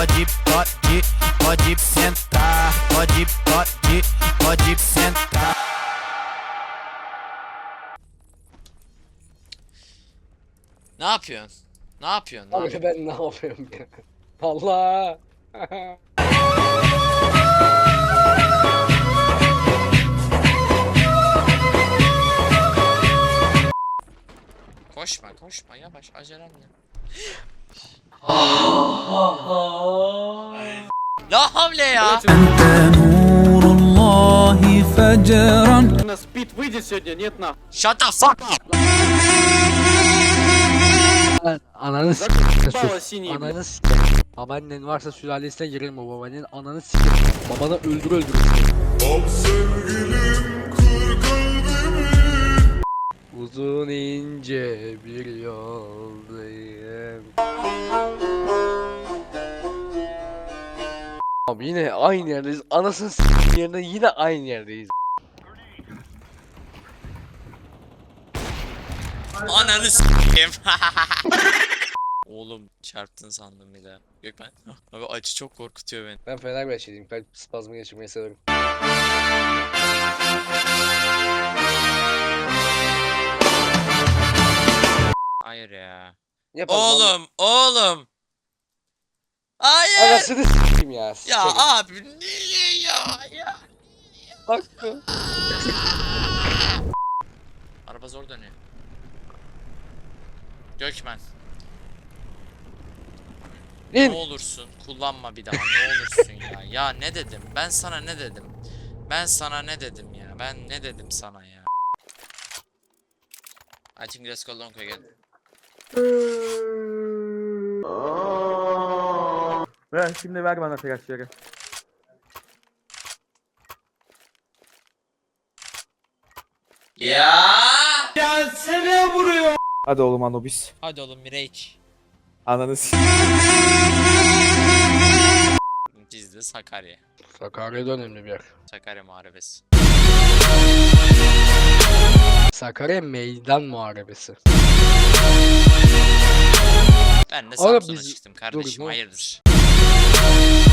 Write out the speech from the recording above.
pode, pode, pode sentar, pode, pode, pode sentar. Ne yapıyorsun? Ne yapıyorsun? Ne Abi yapıyorsun? ben ne yapıyorum ya? Allah. Koşma koşma yavaş acelenle. La havle ya. спит, выйдет сегодня, нет на. Shut the fuck up. Ananı Baba Ananı s***. Babaannen varsa sülalesine girelim o babaannenin ananı s***. Babanı öldür öldür. Uzun ince bir yoldayım. Abi yine aynı yerdeyiz. Anasını s*** yerine yine aynı yerdeyiz. Ananı s**eyim. Oğlum çarptın sandım bir daha. Gökmen. Abi acı çok korkutuyor beni. Ben Fenerbahçeliyim. Kalp spazmı geçirmeyi severim. Hayır ya. Yapalım. Oğlum, oğlum. Hayır. Anasını s**eyim ya. Ya abi niye ya ya? Hakkı. Araba zor dönüyor. Gökmen. Ne İn. olursun kullanma bir daha ne olursun ya. Ya ne dedim? Ben sana ne dedim? Ben sana ne dedim ya? Ben ne dedim sana ya? I think let's go long again. Ver şimdi ver bana flaşları. Ya! Hadi oğlum Anubis. Hadi oğlum Mirage. Ananı s- Cizli Sakarya. Sakarya'da önemli bir yer. Sakarya Muharebesi. Sakarya Meydan Muharebesi. Ben de Oğlum Samsun'a biz- çıktım kardeşim dur, dur. hayırdır? Bye.